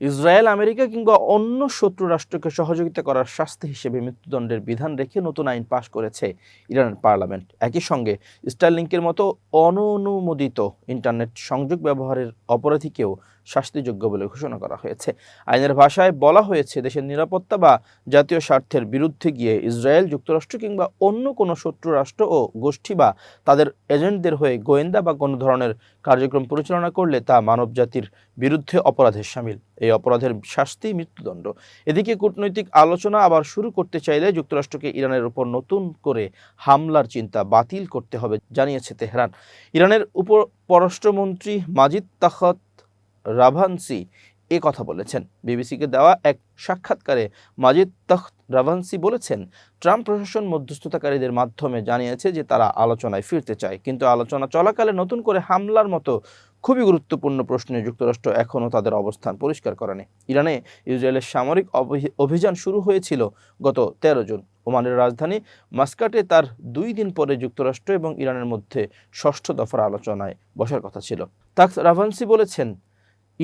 Israel, America কিংবা অন্য শত্রু রাষ্ট্রকে সহযোগিতা করার শাস্তি হিসেবে মৃত্যুদণ্ডের বিধান রেখে নতুন আইন পাশ করেছে ইরানের পার্লামেন্ট। একই সঙ্গে স্টারলিংকের মতো অননুমোদিত ইন্টারনেট সংযোগ ব্যবহারের অপরাধীকেও শাস্তিযোগ্য বলে ঘোষণা করা হয়েছে। আইনের ভাষায় বলা হয়েছে, দেশের নিরাপত্তা বা জাতীয় স্বার্থের বিরুদ্ধে গিয়ে ইসরায়েল, যুক্তরাষ্ট্র কিংবা অন্য কোনো শত্রু, রাষ্ট্র ও গোষ্ঠী বা তাদের এজেন্টদের হয়ে গোয়েন্দা বা কোনো ধরনের কার্যক্রম পরিচালনা করলে তা মানবজাতির বিরুদ্ধে অপরাধের সামিল। এই অপরাধের শাস্তি মৃত্যুদণ্ড। এদিকে কূটনৈতিক আলোচনা আবার শুরু করতে চাইলে যুক্তরাষ্ট্রকে ইরানের উপর নতুন করে হামলার চিন্তা বাতিল করতে হবে, জানিয়েছে তেহরান। ইরানের উপ পররাষ্ট্রমন্ত্রী মাজিদ তাখত রাভানসি এ কথা বলেছেন। বিবিসিকে দেওয়া এক সাক্ষাৎকারে মাজিদ তখত রাভানসি বলেছেন, ট্রাম্প প্রশাসন মধ্যস্থতাকারীদের মাধ্যমে জানিয়েছে যে তারা আলোচনায় ফিরতে চায়। কিন্তু আলোচনা চলাকালে নতুন করে হামলার মতো খুবই গুরুত্বপূর্ণ প্রশ্নে যুক্তরাষ্ট্র এখনও তাদের অবস্থান পরিষ্কার করেনি। ইরানে ইসরায়েলের সামরিক অভি- অভিযান শুরু হয়েছিল গত তেরো জুন। ওমানের রাজধানী মাস্কাটে তার দুই দিন পরে যুক্তরাষ্ট্র এবং ইরানের মধ্যে ষষ্ঠ দফার আলোচনায় বসার কথা ছিল। তাক রাভানসি বলেছেন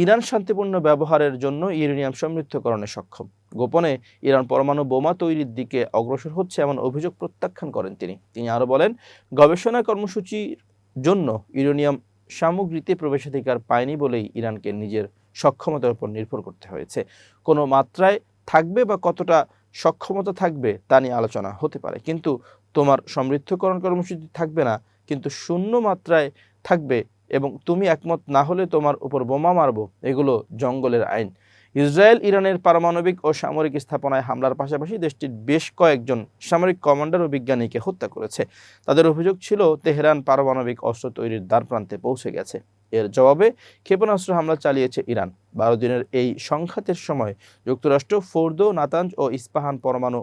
ইরান শান্তিপূর্ণ ব্যবহারের জন্য ইউরেনিয়াম সমৃদ্ধকরণে সক্ষম। গোপনে ইরান পরমাণু বোমা তৈরির দিকে অগ্রসর হচ্ছে এমন অভিযোগ প্রত্যাখ্যান করেন তিনি। তিনি আরও বলেন, গবেষণা কর্মসূচির জন্য ইউরেনিয়াম সামগ্রীতে প্রবেশাধিকার পায়নি বলেই ইরানকে নিজের সক্ষমতার উপর নির্ভর করতে হয়েছে। কোনো মাত্রায় থাকবে বা কতটা সক্ষমতা থাকবে তা নিয়ে আলোচনা হতে পারে। কিন্তু তোমার সমৃদ্ধকরণ কর্মসূচি থাকবে না, কিন্তু শূন্য মাত্রায় থাকবে এবং তুমি একমত না হলে তোমার উপর বোমা মারবো, এগুলো জঙ্গলের আইন। ইসরায়েল, ইরানের পারমাণবিক ও সামরিক স্থাপনায় হামলার পাশাপাশি দেশটির বেশ কয়েকজন সামরিক কমান্ডার ও বিজ্ঞানীকে হত্যা করেছে। তাদের অভিযোগ ছিল, তেহরান পারমাণবিক অস্ত্র তৈরির দ্বারপ্রান্তে পৌঁছে গেছে। এর জবাবে ক্ষেপণাস্ত্র হামলা চালিয়েছে ইরান। বারো দিনের এই সংঘাতের সময় যুক্তরাষ্ট্র ফোর্দো নাতাঞ্জ ও ইস্পাহান পরমাণু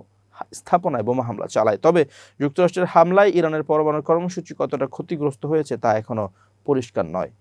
স্থাপনায় বোমা হামলা চালায়। তবে যুক্তরাষ্ট্রের হামলায় ইরানের পরমাণু কর্মসূচি কতটা ক্ষতিগ্রস্ত হয়েছে তা এখনও পরিষ্কার নয়